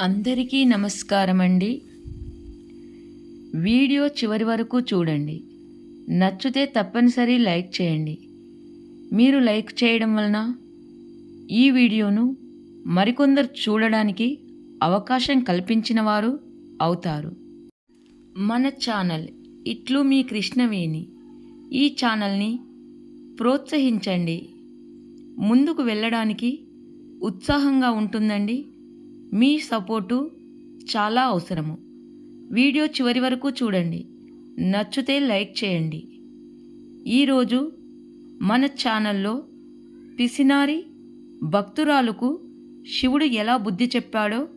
అందరికీ నమస్కారం అండి వీడియో చివరి వరకు చూడండి. నచ్చితే తప్పనిసరి లైక్ చేయండి. మీరు లైక్ చేయడం వలన ఈ వీడియోను మరికొందరు చూడడానికి అవకాశం కల్పించిన వారు అవుతారు. మన ఛానల్ ఇట్లు మీ కృష్ణవేణి. ఈ ఛానల్ని ప్రోత్సహించండి. ముందుకు వెళ్ళడానికి ఉత్సాహంగా ఉంటుందండి. మీ సపోర్టు చాలా అవసరము. వీడియో చివరి వరకు చూడండి. నచ్చితే లైక్ చేయండి. ఈరోజు మన ఛానల్లో పిసినారి భక్తురాలుకు శివుడు ఎలా బుద్ధి చెప్పాడో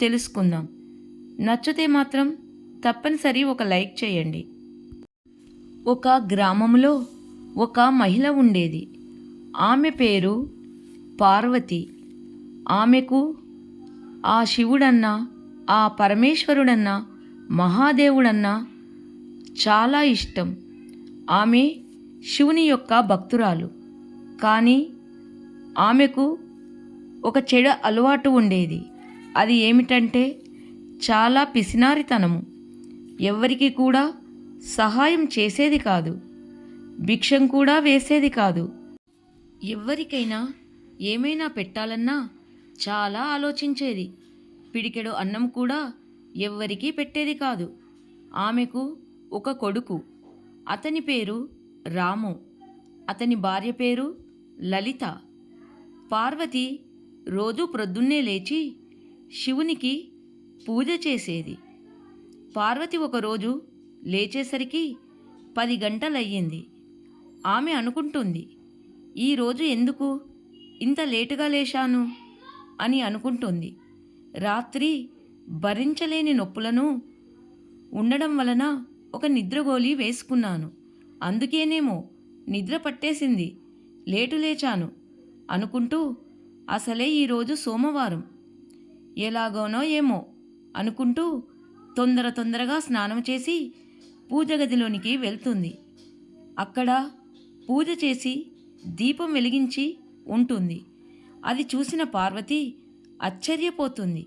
తెలుసుకుందాం. నచ్చితే మాత్రం తప్పనిసరి ఒక లైక్ చేయండి. ఒక గ్రామంలో ఒక మహిళ ఉండేది. ఆమె పేరు పార్వతి. ఆమెకు ఆ శివుడన్నా ఆ పరమేశ్వరుడన్నా మహాదేవుడన్నా చాలా ఇష్టం. ఆమె శివుని యొక్క భక్తురాలు. కానీ ఆమెకు ఒక చెడు అలవాటు ఉండేది. అది ఏమిటంటే చాలా పిసినారితనము. ఎవ్వరికి కూడా సహాయం చేసేది కాదు. భిక్షం కూడా వేసేది కాదు. ఎవ్వరికైనా ఏమైనా పెట్టాలన్నా చాలా ఆలోచించేది. పిడికెడు అన్నం కూడా ఎవ్వరికీ పెట్టేది కాదు. ఆమెకు ఒక కొడుకు. అతని పేరు రాము. అతని భార్య పేరు లలిత. పార్వతి రోజు ప్రొద్దున్నే లేచి శివునికి పూజ చేసేది. పార్వతి ఒకరోజు లేచేసరికి పది గంటలయ్యింది. ఆమె అనుకుంటుంది ఈరోజు ఎందుకు ఇంత లేటుగా లేచాను అని అనుకుంటుంది. రాత్రి భరించలేని నొప్పులను ఉండడం వలన ఒక నిద్రగోళి వేసుకున్నాను. అందుకేనేమో నిద్ర పట్టేసింది. లేటు లేచాను అనుకుంటూ అసలే ఈరోజు సోమవారం. ఎలాగోనో ఏమో అనుకుంటూ తొందర తొందరగా స్నానం చేసి పూజ గదిలోనికి వెళ్తుంది. అక్కడ పూజ చేసి దీపం వెలిగించి ఉంటుంది. అది చూసిన పార్వతి ఆశ్చర్యపోతుంది.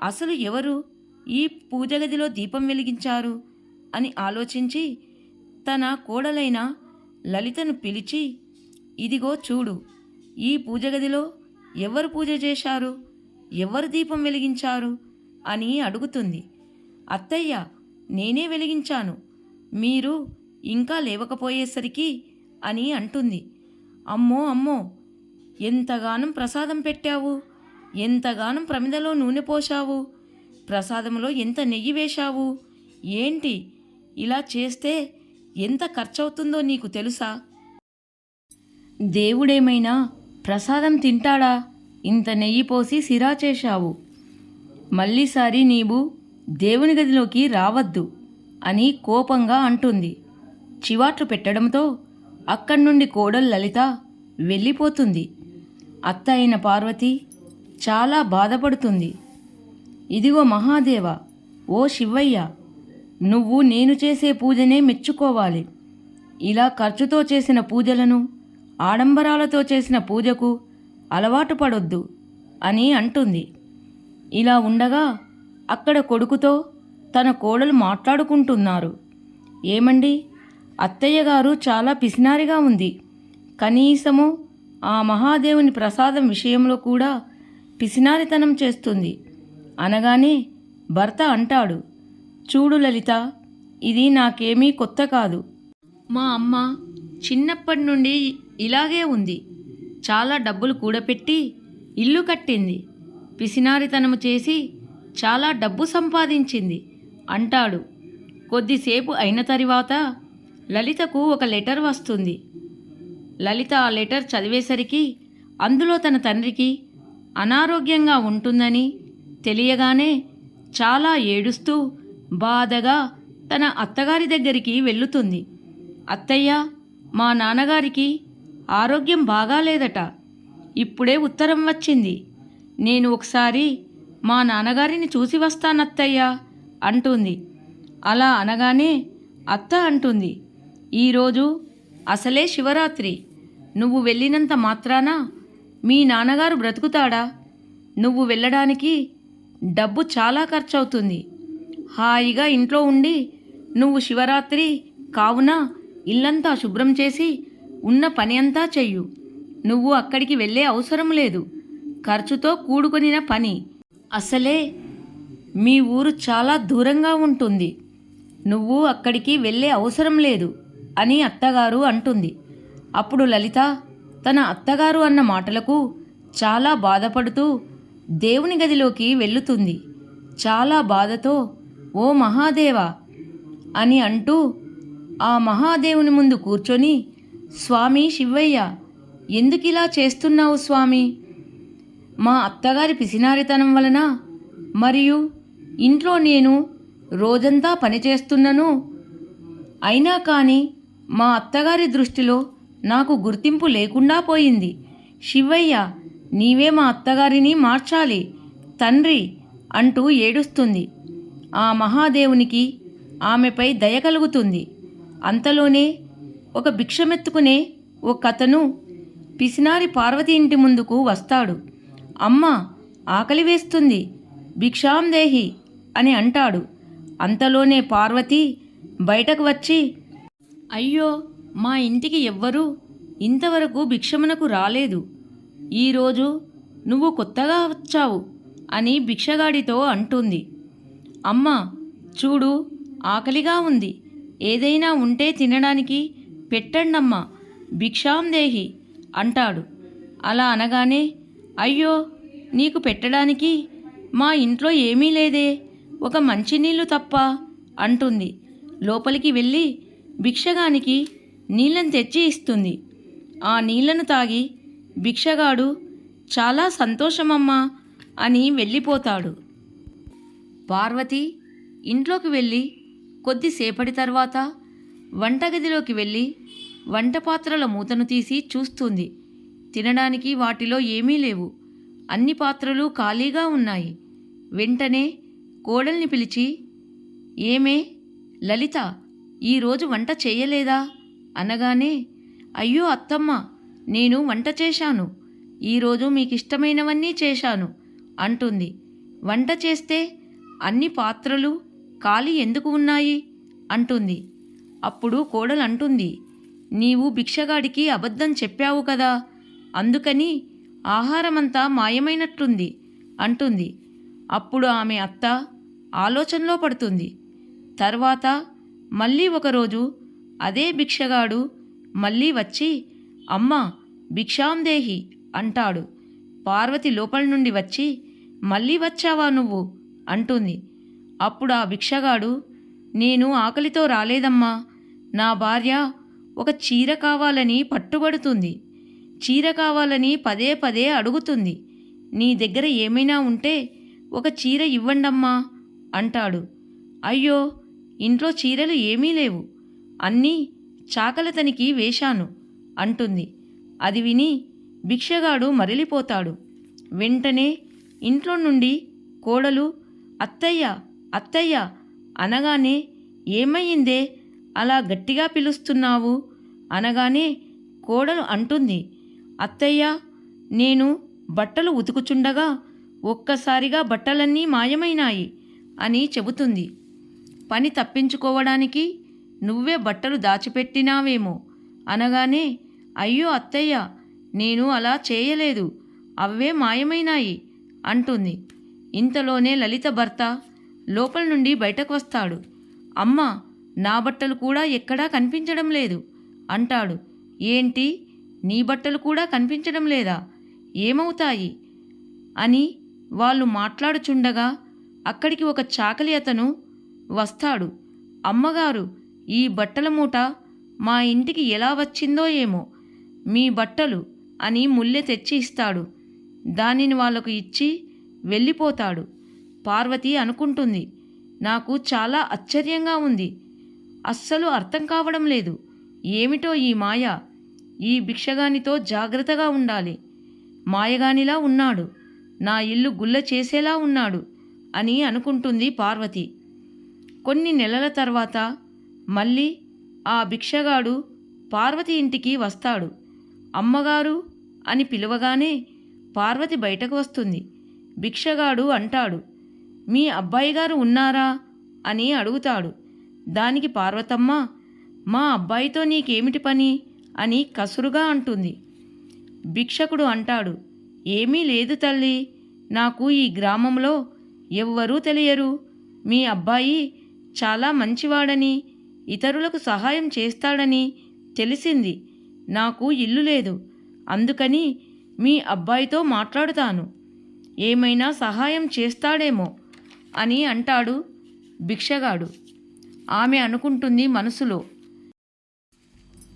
అసలు ఎవరు? ఈ పూజగదిలో దీపం వెలిగించారు? అని ఆలోచించి తన కోడలైన లలితను పిలిచి ఇదిగో చూడు ఈ పూజ గదిలో ఎవరు పూజ చేశారు? ఎవరు దీపం వెలిగించారు? అని అడుగుతుంది. అత్తయ్య నేనే వెలిగించాను. మీరు ఇంకా లేవకపోయేసరికి అని అంటుంది. అమ్మో అమ్మో ఎంతగానం ప్రసాదం పెట్టావు? ఎంతగానం ప్రమిదలో నూనె పోశావు? ప్రసాదంలో ఎంత నెయ్యి వేశావు? ఏంటి? ఇలా చేస్తే ఎంత ఖర్చవుతుందో నీకు తెలుసా? దేవుడేమైనా ప్రసాదం తింటాడా? ఇంత నెయ్యి పోసి సిరా చేశావు. మళ్ళీసారి నీవు దేవుని గదిలోకి రావద్దు అని కోపంగా అంటుంది. చివాట్లు పెట్టడంతో అక్కడి నుండి కోడలు లలిత వెళ్ళిపోతుంది. అత్త అయిన పార్వతి చాలా బాధపడుతుంది. ఇదిగో మహాదేవ ఓ శివయ్య నువ్వు నేను చేసే పూజనే మెచ్చుకోవాలి. ఇలా ఖర్చుతో చేసిన పూజలను ఆడంబరాలతో చేసిన పూజకు అలవాటు పడొద్దు అని అంటుంది. ఇలా ఉండగా అక్కడ కొడుకుతో తన కోడలు మాట్లాడుకుంటున్నారు. ఏమండి? అత్తయ్య గారు చాలా పిసినారిగా ఉంది. కనీసము ఆ మహాదేవుని ప్రసాదం విషయంలో కూడా పిసినారితనం చేస్తుంది. అనగానే భర్త అంటాడు చూడు లలిత ఇది నాకేమీ కొత్త కాదు. మా అమ్మ చిన్నప్పటి నుండి ఇలాగే ఉంది. చాలా డబ్బులు కూడపెట్టి ఇల్లు కట్టింది. పిసినారితనము చేసి చాలా డబ్బు సంపాదించింది అంటాడు. కొద్దిసేపు అయిన తరువాత లలితకు ఒక లెటర్ వస్తుంది. లలిత ఆ లెటర్ చదివేసరికి అందులో తన తండ్రికి అనారోగ్యంగా ఉంటుందని తెలియగానే చాలా ఏడుస్తూ బాధగా తన అత్తగారి దగ్గరికి వెళ్ళుతుంది. అత్తయ్య మా నాన్నగారికి ఆరోగ్యం బాగాలేదట. ఇప్పుడే ఉత్తరం వచ్చింది. నేను ఒకసారి మా నాన్నగారిని చూసి వస్తానత్తయ్య అంటుంది. అలా అనగానే అత్త అంటుంది. ఈరోజు అసలే శివరాత్రి. నువ్వు వెళ్ళినంత మాత్రాన మీ నాన్నగారు బ్రతుకుతాడా? నువ్వు వెళ్ళడానికి డబ్బు చాలా ఖర్చవుతుంది. హాయిగా ఇంట్లో ఉండి నువ్వు శివరాత్రి కావున ఇల్లంతా శుభ్రం చేసి ఉన్న పని అంతా చెయ్యు. నువ్వు అక్కడికి వెళ్ళే అవసరం లేదు. ఖర్చుతో కూడుకొనిన పని. అసలే మీ ఊరు చాలా దూరంగా ఉంటుంది. నువ్వు అక్కడికి వెళ్ళే అవసరం లేదు అని అత్తగారు అంటుంది. అప్పుడు లలిత తన అత్తగారు అన్న మాటలకు చాలా బాధపడుతూ దేవుని గదిలోకి వెళ్ళుతుంది. చాలా బాధతో ఓ మహాదేవా అని అంటూ ఆ మహాదేవుని ముందు కూర్చొని స్వామి శివయ్య ఎందుకిలా చేస్తున్నావు స్వామి? మా అత్తగారి పిసినారితనం వలన మరియు ఇంట్లో నేను రోజంతా పనిచేస్తున్నను. అయినా కానీ మా అత్తగారి దృష్టిలో నాకు గుర్తింపు లేకుండా పోయింది. శివయ్య నీవే మా అత్తగారిని మార్చాలి. తండ్రి అంటూ ఏడుస్తుంది. ఆ మహాదేవునికి ఆమెపై దయ కలుగుతుంది. అంతలోనే ఒక భిక్షమెత్తుకునే ఒక అతను పిసినారి పార్వతి ఇంటి ముందుకు వస్తాడు. అమ్మ ఆకలి వేస్తుంది. భిక్షాం దేహి అని అంటాడు. అంతలోనే పార్వతి బయటకు వచ్చి అయ్యో మా ఇంటికి ఎవ్వరూ ఇంతవరకు భిక్షమునకు రాలేదు. ఈరోజు నువ్వు కొత్తగా వచ్చావు అని భిక్షగాడితో అంటుంది. అమ్మ చూడు ఆకలిగా ఉంది. ఏదైనా ఉంటే తినడానికి పెట్టండమ్మా భిక్షాం దేహి అంటాడు. అలా అనగానే అయ్యో నీకు పెట్టడానికి మా ఇంట్లో ఏమీ లేదే ఒక మంచినీళ్ళు తప్ప అంటుంది. లోపలికి వెళ్ళి భిక్షగానికి నీళ్ళని తెచ్చి ఇస్తుంది. ఆ నీళ్ళను తాగి భిక్షగాడు చాలా సంతోషమమ్మా అని వెళ్ళిపోతాడు. పార్వతి ఇంట్లోకి వెళ్ళి కొద్దిసేపటి తర్వాత వంటగదిలోకి వెళ్ళి వంట పాత్రల మూతను తీసి చూస్తుంది. తినడానికి వాటిలో ఏమీ లేవు. అన్ని పాత్రలు ఖాళీగా ఉన్నాయి. వెంటనే కోడల్ని పిలిచి ఏమే లలిత ఈరోజు వంట చేయలేదా? అనగానే అయ్యో అత్తమ్మ నేను వంట చేశాను. ఈరోజు మీకు ఇష్టమైనవన్నీ చేశాను అంటుంది. వంట చేస్తే అన్ని పాత్రలు ఖాళీ ఎందుకు ఉన్నాయి? అంటుంది. అప్పుడు కోడలు అంటుంది. నీవు భిక్షగాడికి అబద్ధం చెప్పావు కదా అందుకని ఆహారమంతా మాయమైనట్లుంది అంటుంది. అప్పుడు ఆమె అత్త ఆలోచనలో పడుతుంది. తర్వాత మళ్ళీ ఒకరోజు అదే భిక్షగాడు మళ్ళీ వచ్చి అమ్మ భిక్షాందేహి అంటాడు. పార్వతి లోపల నుండి వచ్చి మళ్ళీ వచ్చావా నువ్వు? అంటుంది. అప్పుడు ఆ భిక్షగాడు నేను ఆకలితో రాలేదమ్మా. నా భార్య ఒక చీర కావాలని పట్టుబడుతుంది. చీర కావాలని పదే పదే అడుగుతుంది. నీ దగ్గర ఏమైనా ఉంటే ఒక చీర ఇవ్వండమ్మా అంటాడు. అయ్యో ఇంట్లో చీరలు ఏమీ లేవు. అన్నీ చాకలతనికి వేశాను అంటుంది. అది విని భిక్షగాడు మరలిపోతాడు. వెంటనే ఇంట్లో నుండి కోడలు అత్తయ్య అత్తయ్య అనగానే ఏమయ్యిందే? అలా గట్టిగా పిలుస్తున్నావు? అనగానే కోడలు అంటుంది. అత్తయ్య నేను బట్టలు ఉతుకుచుండగా ఒక్కసారిగా బట్టలన్నీ మాయమైనాయి అని చెబుతుంది. పని తప్పించుకోవడానికి నువ్వే బట్టలు దాచిపెట్టినావేమో. అనగానే అయ్యో అత్తయ్య నేను అలా చేయలేదు. అవే మాయమైనాయి అంటుంది. ఇంతలోనే లలిత భర్త లోపల నుండి బయటకు వస్తాడు. అమ్మ నా బట్టలు కూడా ఎక్కడా కనిపించడం లేదు అంటాడు. ఏంటి? నీ బట్టలు కూడా కనిపించడం లేదా? ఏమవుతాయి? అని వాళ్ళు మాట్లాడుచుండగా అక్కడికి ఒక చాకలి అతను వస్తాడు. అమ్మగారు ఈ బట్టల మూట మా ఇంటికి ఎలా వచ్చిందో ఏమో. మీ బట్టలు అని ముల్లె తెచ్చి ఇస్తాడు. దానిని వాళ్ళకు ఇచ్చి వెళ్ళిపోతాడు. పార్వతి అనుకుంటుంది. నాకు చాలా ఆశ్చర్యంగా ఉంది. అస్సలు అర్థం కావడం లేదు. ఏమిటో ఈ మాయ? ఈ భిక్షగానితో జాగ్రత్తగా ఉండాలి. మాయగానిలా ఉన్నాడు. నా ఇల్లు గుల్ల చేసేలా ఉన్నాడు అని అనుకుంటుంది పార్వతి. కొన్ని నెలల తర్వాత మళ్ళీ ఆ భిక్షగాడు పార్వతి ఇంటికి వస్తాడు. అమ్మగారు అని పిలవగానే పార్వతి బయటకు వస్తుంది. భిక్షగాడు అంటాడు మీ అబ్బాయి గారు ఉన్నారా? అని అడుగుతాడు. దానికి పార్వతమ్మ మా అబ్బాయితో నీకేమిటి పని? అని కసురుగా అంటుంది. భిక్షకుడు అంటాడు ఏమీ లేదు తల్లి నాకు ఈ గ్రామంలో ఎవ్వరూ తెలియరు. మీ అబ్బాయి చాలా మంచివాడని ఇతరులకు సహాయం చేస్తాడని తెలిసింది. నాకు ఇల్లు లేదు. అందుకని మీ అబ్బాయితో మాట్లాడుతాను. ఏమైనా సహాయం చేస్తాడేమో అని అంటాడు భిక్షగాడు. ఆమె అనుకుంటుంది మనసులో.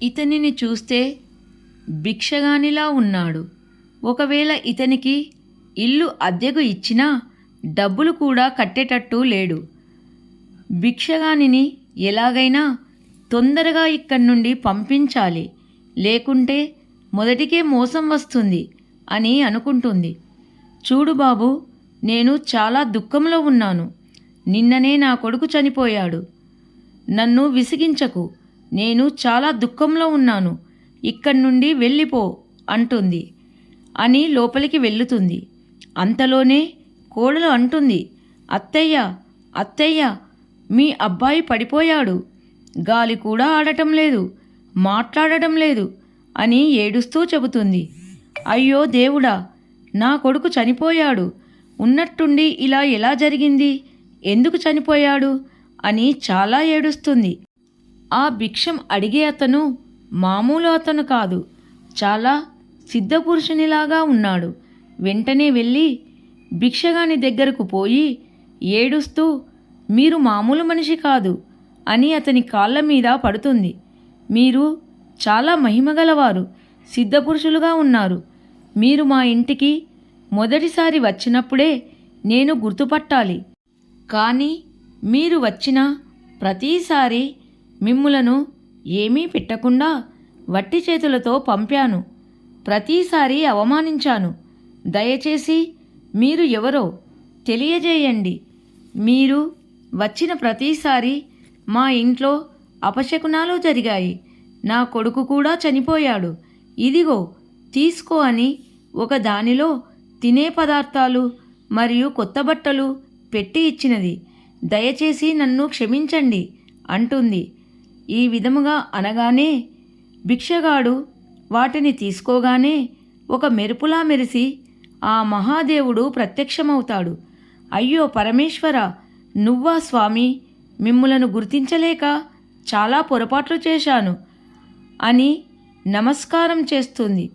ఇతనిని చూస్తే భిక్షగానిలా ఉన్నాడు. ఒకవేళ ఇతనికి ఇల్లు అద్దెకు ఇచ్చినా డబ్బులు కూడా కట్టేటట్టు లేడు. భిక్షగానిని ఎలాగైనా తొందరగా ఇక్కడి నుండి పంపించాలి. లేకుంటే మొదటికే మోసం వస్తుంది అని అనుకుంటుంది. చూడు బాబు నేను చాలా దుఃఖంలో ఉన్నాను. నిన్ననే నా కొడుకు చనిపోయాడు. నన్ను విసిగించకు. నేను చాలా దుఃఖంలో ఉన్నాను. ఇక్కడి నుండి వెళ్ళిపో అంటుంది అని లోపలికి వెళ్ళుతుంది అంతలోనే కోడలు అంటుంది అత్తయ్య అత్తయ్య మీ అబ్బాయి పడిపోయాడు. గాలి కూడా ఆడటం లేదు. మాట్లాడటం లేదు అని ఏడుస్తూ చెబుతుంది. అయ్యో దేవుడా నా కొడుకు చనిపోయాడు. ఉన్నట్టుండి ఇలా ఎలా జరిగింది? ఎందుకు చనిపోయాడు? అని చాలా ఏడుస్తుంది. ఆ భిక్షం అడిగే అతను మామూలు అతను కాదు. చాలా సిద్ధపురుషునిలాగా ఉన్నాడు. వెంటనే వెళ్ళి భిక్షగాని దగ్గరకు పోయి ఏడుస్తూ మీరు మామూలు మనిషి కాదు అని అతని కాళ్ళ మీద పడుతుంది. మీరు చాలా మహిమగలవారు సిద్ధపురుషులుగా ఉన్నారు. మీరు మా ఇంటికి మొదటిసారి వచ్చినప్పుడే నేను గుర్తుపట్టాలి. కానీ మీరు వచ్చిన ప్రతిసారి మిమ్ములను ఏమీ పెట్టకుండా వట్టి చేతులతో పంపాను. ప్రతిసారి అవమానించాను. దయచేసి మీరు ఎవరో తెలియజేయండి. మీరు వచ్చిన ప్రతిసారి మా ఇంట్లో అపశకునాలు జరిగాయి. నా కొడుకు కూడా చనిపోయాడు. ఇదిగో తీసుకో అని ఒక దానిలో తినే పదార్థాలు మరియు కొత్త బట్టలు పెట్టి ఇచ్చినది. దయచేసి నన్ను క్షమించండి అంటుంది. ఈ విధముగా అనగానే భిక్షగాడు వాటిని తీసుకోగానే ఒక మెరుపులా మెరిసి ఆ మహాదేవుడు ప్రత్యక్షమవుతాడు. అయ్యో పరమేశ్వర నువ్వా స్వామి? మిమ్ములను గుర్తించలేక చాలా పొరపాట్లు చేశాను అని నమస్కారం చేస్తుంది.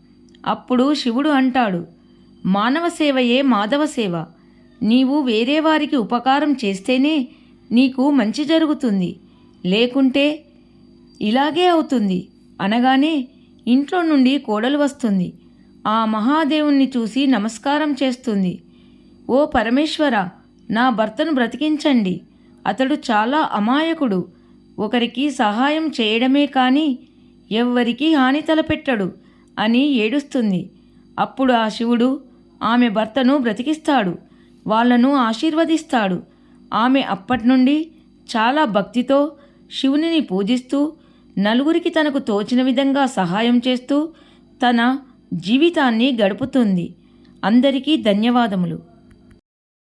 అప్పుడు శివుడు అంటాడు మానవ సేవయే మాధవ సేవ. నీవు వేరే వారికి ఉపకారం చేస్తేనే నీకు మంచి జరుగుతుంది. లేకుంటే ఇలాగే అవుతుంది. అనగానే ఇంట్లో నుండి కోడలు వస్తుంది. ఆ మహాదేవుణ్ణి చూసి నమస్కారం చేస్తుంది. ఓ పరమేశ్వర నా భర్తను బ్రతికించండి. అతడు చాలా అమాయకుడు. ఒకరికి సహాయం చేయడమే కానీ ఎవ్వరికీ హాని తలపెట్టడు అని ఏడుస్తుంది. అప్పుడు ఆ శివుడు ఆమె భర్తను బ్రతికిస్తాడు. వాళ్ళను ఆశీర్వదిస్తాడు. ఆమె అప్పటి నుండి చాలా భక్తితో శివునిని పూజిస్తూ నలుగురికి తనకు తోచిన విధంగా సహాయం చేస్తూ తన జీవితాన్ని గడుపుతుంది. అందరికీ ధన్యవాదములు.